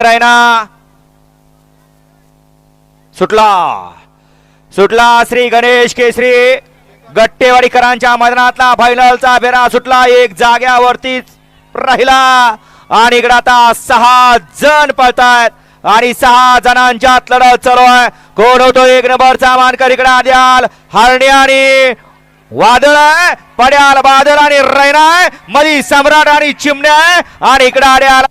रायना. सुटला. सुटला श्री गणेश केसरी. गट्टेवाडीकरांच्या मैदानातला फायनलचा फेरा सुटला. एक जाग्यावरतीच राहिला. आणि इकडे आता सहा जण पळतायत. आणि सहा जणांच्यात लढत चालू आहे. कोण होतो? एक नंबरचा मानकर इकडे आद्याल हरणे आणि वादळ आहे. पड्याल बादल आणि रैना आहे. मधी सम्राट आणि चिमण्या आहे. आणि इकडे आड्याल